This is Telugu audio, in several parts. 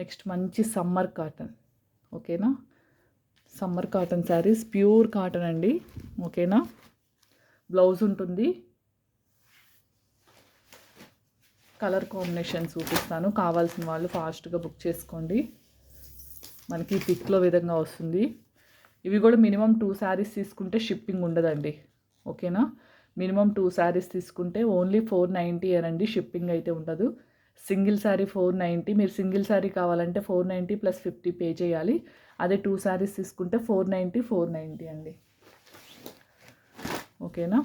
నెక్స్ట్ మంచి సమ్మర్ కాటన్. ఓకేనా? Summer cotton saris pure cotton అండి. ఓకేనా? బ్లౌజ్ ఉంటుంది. కలర్ కాంబినేషన్ చూపిస్తాను. కావాల్సిన వాళ్ళు ఫాస్ట్గా బుక్ చేసుకోండి. మనకి పిక్లో విధంగా వస్తుంది. ఇవి కూడా మినిమం టూ శారీస్ తీసుకుంటే షిప్పింగ్ ఉండదండి. ఓకేనా? మినిమం టూ శారీస్ తీసుకుంటే ఓన్లీ ఫోర్ నైంటీ అనండి. షిప్పింగ్ అయితే ఉండదు. Single sari four ninety. మీరు సింగిల్ శారీ కావాలంటే four ninety plus fifty pay చేయాలి. అదే టూ శారీస్ తీసుకుంటే ఫోర్ నైంటీ ఫోర్ నైంటీ అండి. ఓకేనా?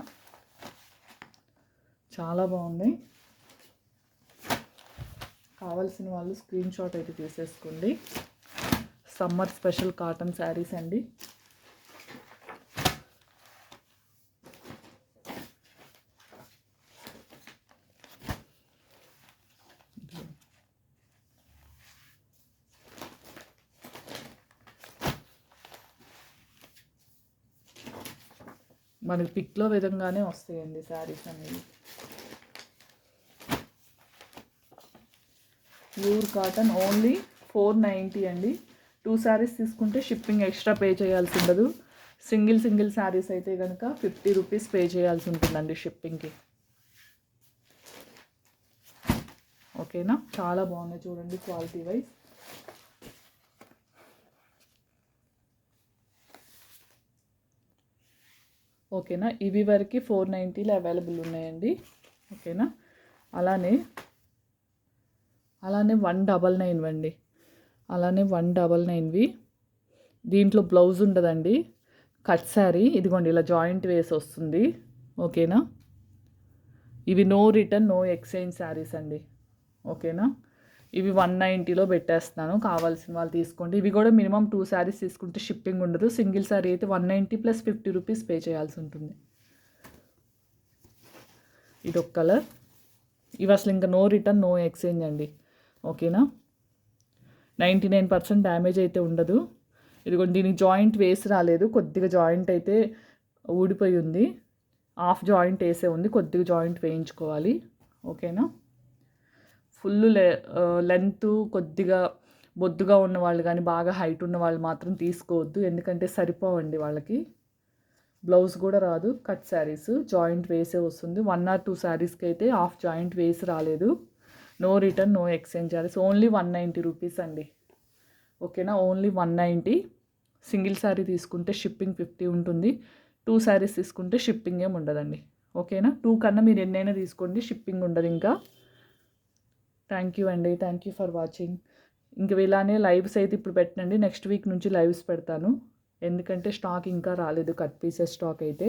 చాలా బాగుంది. కావాల్సిన వాళ్ళు స్క్రీన్ షాట్ అయితే తీసేసుకోండి. సమ్మర్ స్పెషల్ కాటన్ శారీస్ అండి. మనకి పిక్లో విధంగానే వస్తాయండి శారీస్ అనేవి. Pure cotton only four ninety అండి. టూ శారీస్ తీసుకుంటే షిప్పింగ్ ఎక్స్ట్రా పే చేయాల్సి ఉండదు. సింగిల్ సింగిల్ శారీస్ అయితే కనుక ఫిఫ్టీ రూపీస్ పే చేయాల్సి ఉంటుందండి షిప్పింగ్కి. ఓకేనా? చాలా బాగున్నాయి చూడండి క్వాలిటీ వైజ్. ఓకేనా? ఇవి వరకు ఫోర్ నైంటీలో అవైలబుల్ ఉన్నాయండి. ఓకేనా? అలానే అలానే వన్ డబల్ నైన్ అండి. అలానే వన్ డబల్ నైన్వి దీంట్లో బ్లౌజ్ ఉండదండి. కట్ శారీ ఇదిగోండి ఇలా జాయింట్ వేసి వస్తుంది. ఓకేనా? ఇవి no return no exchange saris అండి. ఓకేనా? ఇవి వన్ నైంటీలో పెట్టేస్తున్నాను. కావాల్సిన వాళ్ళు తీసుకోండి. ఇవి కూడా మినిమం టూ శారీస్ తీసుకుంటే షిప్పింగ్ ఉండదు. సింగిల్ శారీ అయితే one ninety plus fifty rupees pay చేయాల్సి ఉంటుంది. ఇది ఒక కలర్. ఇవి అసలు ఇంకా నో రిటర్న్ నో ఎక్స్చేంజ్ అండి. ఓకేనా? నైంటీ నైన్ పర్సెంట్ డ్యామేజ్ అయితే ఉండదు. ఇదిగోండి దీనికి జాయింట్ వేసి రాలేదు. కొద్దిగా జాయింట్ అయితే ఊడిపోయి ఉంది. హాఫ్ జాయింట్ వేసే ఉంది. కొద్దిగా జాయింట్ వేయించుకోవాలి. ఓకేనా? ఫుల్ లె లెంత్ కొద్దిగా బొద్దుగా ఉన్న వాళ్ళు కానీ బాగా హైట్ ఉన్న వాళ్ళు మాత్రం తీసుకోవద్దు. ఎందుకంటే సరిపోవండి వాళ్ళకి. బ్లౌజ్ కూడా రాదు. కట్ శారీస్ జాయింట్ వేసే వస్తుంది. వన్ ఆర్ టూ శారీస్కి అయితే హాఫ్ జాయింట్ వేసి రాలేదు. No return no exchange charges only one ninety rupees అండి. ఓకేనా? Only one ninety. Single sari తీసుకుంటే షిప్పింగ్ ఫిఫ్టీ ఉంటుంది. టూ శారీస్ తీసుకుంటే షిప్పింగ్ ఏమి ఉండదండి. ఓకేనా? టూ కన్నా మీరు ఎన్నైనా తీసుకోండి. షిప్పింగ్ ఉండదు ఇంకా. థ్యాంక్ యూ అండి. Thank you for watching. ఇంక ఇలానే లైవ్స్ అయితే ఇప్పుడు పెట్టండి నెక్స్ట్ వీక్ నుంచి లైవ్స్ పెడతాను. ఎందుకంటే స్టాక్ ఇంకా రాలేదు. కట్ పీసెస్ స్టాక్ అయితే.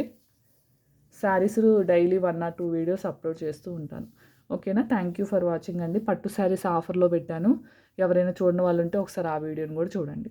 Saris daily one or two videos upload చేస్తూ ఉంటాను. ఓకేనా? థ్యాంక్ యూ ఫర్ వాచింగ్ అండి. పట్టు శారీస్ ఆఫర్లో పెట్టాను. ఎవరైనా చూడని వాళ్ళు ఉంటే ఒకసారి ఆ వీడియోని కూడా చూడండి.